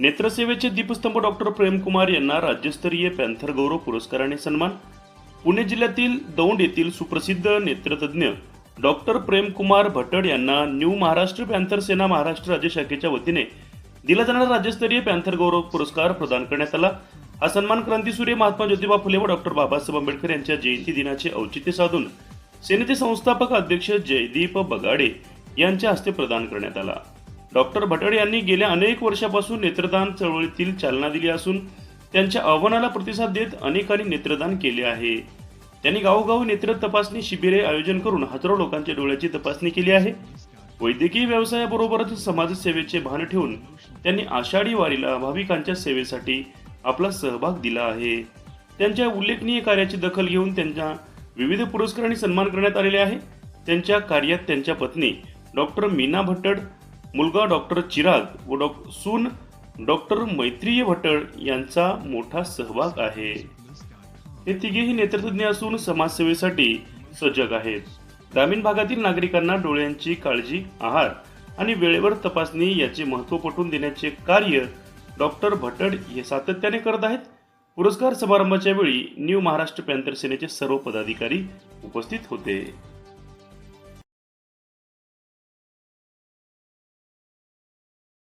नेत्रसेवेचे दीपस्तंभ डॉक्टर प्रेमकुमार यांना राज्यस्तरीय पॅन्थर गौरव पुरस्काराने सन्मान. पुणे जिल्ह्यातील दौंड येथील सुप्रसिद्ध नेत्रतज्ञ डॉक्टर प्रेमकुमार भटड यांना न्यू महाराष्ट्र पॅन्थर सेना महाराष्ट्र राज्य शाखेच्या वतीने दिला जाणारा राज्यस्तरीय पॅन्थर गौरव पुरस्कार प्रदान करण्यात आला. हा सन्मान क्रांतीसूर्य महात्मा ज्योतिबा फुले व डॉक्टर बाबासाहेब आंबेडकर यांच्या जयंती दिनाचे औचित्य साधून सेनेचे संस्थापक अध्यक्ष जयदीप बगाडे यांच्या हस्ते प्रदान करण्यात आला. डॉक्टर भटड यांनी गेल्या अनेक वर्षापासून नेत्रदान चळवळीतील चालना दिली असून त्यांच्या आव्हानाला प्रतिसाद देत अनेकांनी नेत्रदान केले आहे. त्यांनी गावोगावी नेत्र तपासणी शिबिरे आयोजन करून हजारो लोकांच्या डोळ्याची तपासणी केली आहे. वैद्यकीय व्यवसायाबरोबरच समाजसेवेचे भान ठेवून त्यांनी आषाढी वारीला भाविकांच्या सेवेसाठी आपला सहभाग दिला आहे. त्यांच्या उल्लेखनीय कार्याची दखल घेऊन त्यांच्या विविध पुरस्कारांनी सन्मान करण्यात आलेले आहे. त्यांच्या कार्यात त्यांच्या पत्नी डॉक्टर मीना भट्टड मुलगा डॉक्टर चिराग व डॉ सून डॉक्टर मैत्रीय भटळ यांचा मोठा सहभाग आहे. हे तिघेही नेतृत्वज्ञ असून समाजसेवेसाठी सजग आहेत. ग्रामीण भागातील नागरिकांना डोळ्यांची काळजी आहार आणि वेळेवर तपासणी याचे महत्त्व पटवून देण्याचे कार्य डॉक्टर भटड हे सातत्याने करत आहेत. पुरस्कार समारंभाच्या वेळी न्यू महाराष्ट्र पॅन्थर सेनेचे सर्व पदाधिकारी उपस्थित होते.